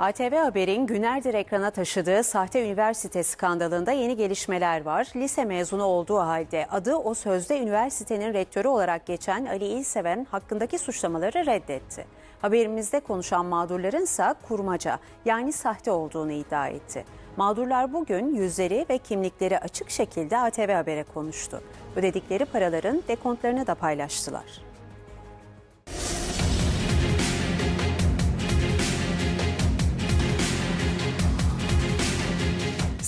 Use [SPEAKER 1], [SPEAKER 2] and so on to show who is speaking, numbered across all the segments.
[SPEAKER 1] ATV Haber'in günlerdir ekrana taşıdığı sahte üniversite skandalında yeni gelişmeler var. Lise mezunu olduğu halde adı o sözde üniversitenin rektörü olarak geçen Ali İlseven hakkındaki suçlamaları reddetti. Haberimizde konuşan mağdurların ise kurmaca yani sahte olduğunu iddia etti. Mağdurlar bugün yüzleri ve kimlikleri açık şekilde ATV Haber'e konuştu. Ödedikleri paraların dekontlarını da paylaştılar.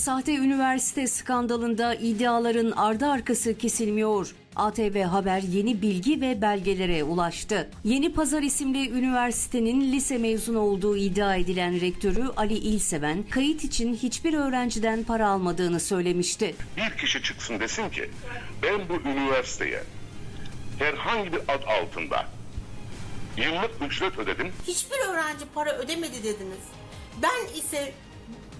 [SPEAKER 2] Sahte üniversite skandalında iddiaların ardı arkası kesilmiyor. ATV Haber yeni bilgi ve belgelere ulaştı. Yeni Pazar isimli üniversitenin lise mezunu olduğu iddia edilen rektörü Ali İlseven, kayıt için hiçbir öğrenciden para almadığını söylemişti.
[SPEAKER 3] bir kişi çıksın desin ki ben bu üniversiteye herhangi bir ad altında yıllık ücret ödedim.
[SPEAKER 4] Hiçbir öğrenci para ödemedi dediniz. Ben ise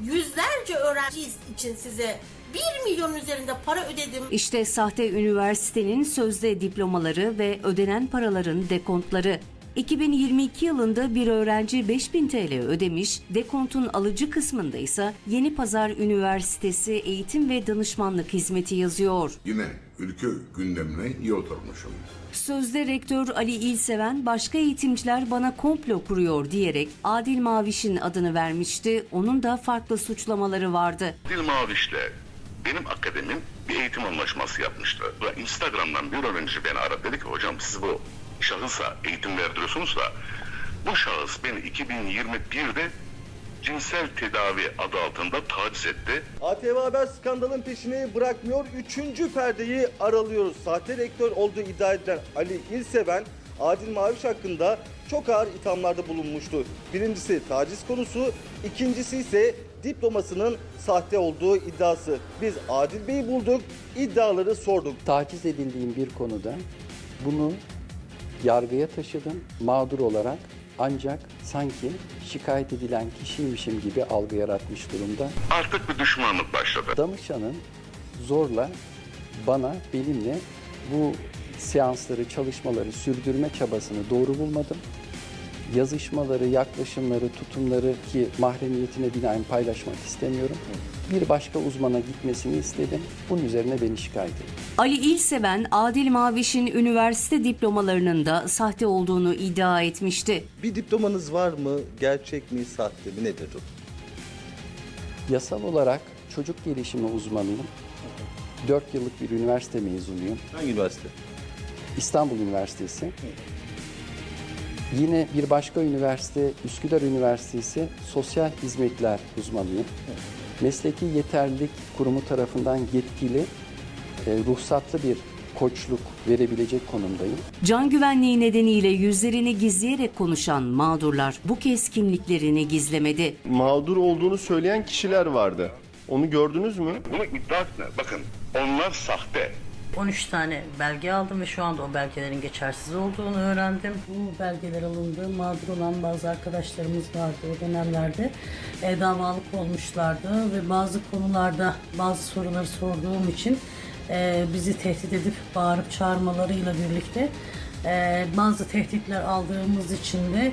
[SPEAKER 4] yüzlerce öğrenci için size 1 milyon üzerinde para ödedim.
[SPEAKER 2] İşte sahte üniversitenin sözde diplomaları ve ödenen paraların dekontları. 2022 yılında bir öğrenci 5000 TL ödemiş, dekontun alıcı kısmında ise Yeni Pazar Üniversitesi Eğitim ve Danışmanlık Hizmeti yazıyor.
[SPEAKER 5] Yine ülke gündemine iyi oturmuşum.
[SPEAKER 2] Sözde rektör Ali İlseven başka eğitimciler bana komplo kuruyor diyerek Adil Maviş'in adını vermişti. Onun da farklı suçlamaları vardı.
[SPEAKER 3] Dil Maviş'le benim akademim bir eğitim anlaşması yapmıştı. Instagram'dan bir öğrenci beni aradı dedi ki hocam siz bu şahısa eğitim verdiriyorsunuz da bu şahıs beni 2021'de cinsel tedavi adı altında taciz etti.
[SPEAKER 6] ATV Haber skandalın peşini bırakmıyor. Üçüncü perdeyi aralıyoruz. Sahte rektör olduğu iddia edilen Ali İlseven, Adil Maviş hakkında çok ağır ithamlarda bulunmuştu. Birincisi taciz konusu, ikincisi ise diplomasının sahte olduğu iddiası. Biz Adil Bey'i bulduk, iddiaları sorduk.
[SPEAKER 7] taciz edildiğim bir konuda bunu yargıya taşıdım mağdur olarak ancak sanki şikayet edilen kişiymişim gibi algı yaratmış durumda.
[SPEAKER 3] Artık bir düşmanlık başladı.
[SPEAKER 7] Danışanın zorla bana, benimle bu seansları, çalışmaları sürdürme çabasını doğru bulmadım. Yazışmaları, yaklaşımları, tutumları ki mahremiyetine binaen paylaşmak istemiyorum. Bir başka uzmana gitmesini istedim. Bunun üzerine beni şikayet etti.
[SPEAKER 2] Ali İlseven, Adil Maviş'in üniversite diplomalarının da sahte olduğunu iddia etmişti.
[SPEAKER 6] Bir diplomanız var mı? Gerçek mi, sahte mi? Nedir o?
[SPEAKER 7] Yasal olarak çocuk gelişimi uzmanıyım. 4 yıllık bir üniversite mezunuyum.
[SPEAKER 6] Hangi üniversite?
[SPEAKER 7] İstanbul Üniversitesi. Yine bir başka üniversite Üsküdar Üniversitesi Sosyal Hizmetler uzmanıyım. Mesleki Yeterlilik Kurumu tarafından yetkili, e, ruhsatlı bir koçluk verebilecek konumdayım.
[SPEAKER 2] Can güvenliği nedeniyle yüzlerini gizleyerek konuşan mağdurlar bu kez kimliklerini gizlemedi.
[SPEAKER 8] mağdur olduğunu söyleyen kişiler vardı. Onu gördünüz mü?
[SPEAKER 3] Bunu iddia etme. Bakın onlar sahte.
[SPEAKER 9] 13 tane belge aldım ve şu anda o belgelerin geçersiz olduğunu öğrendim. Bu belgeler alındı. Mağdur olan bazı arkadaşlarımız vardı o dönemlerde. E, davalık olmuşlardı ve bazı konularda bazı soruları sorduğum için e, bizi tehdit edip bağırıp çağırmalarıyla birlikte e, bazı tehditler aldığımız için de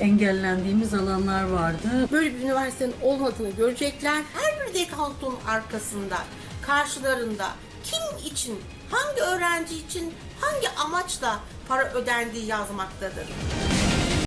[SPEAKER 9] engellendiğimiz alanlar vardı.
[SPEAKER 4] Böyle bir üniversitenin olmadığını görecekler. Her bir dekontun arkasında, karşılarında kim için, hangi öğrenci için, hangi amaçla para ödendiği yazmaktadır.